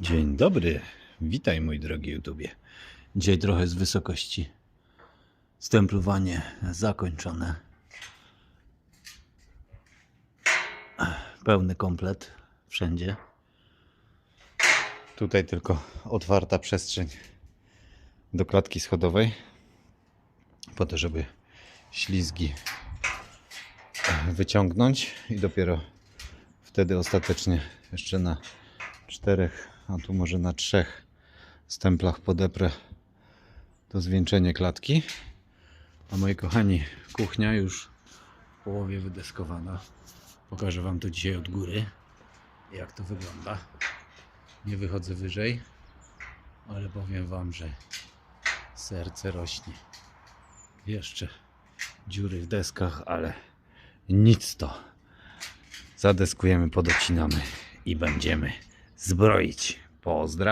Dzień dobry, witaj mój drogi YouTubie. Dzisiaj trochę z wysokości. Stemplowanie zakończone. Pełny komplet wszędzie. Tutaj tylko otwarta przestrzeń do klatki schodowej. Po to, żeby ślizgi wyciągnąć i dopiero wtedy ostatecznie jeszcze na czterech, a tu może na trzech stemplach podeprę to zwieńczenie klatki. A moi kochani, kuchnia już w połowie wydeskowana. Pokażę Wam to dzisiaj od góry, jak to wygląda. Nie wychodzę wyżej, ale powiem Wam, że serce rośnie. Jeszcze dziury w deskach, ale nic to. Zadeskujemy, podocinamy i będziemy zbroić. Pozdrawiam.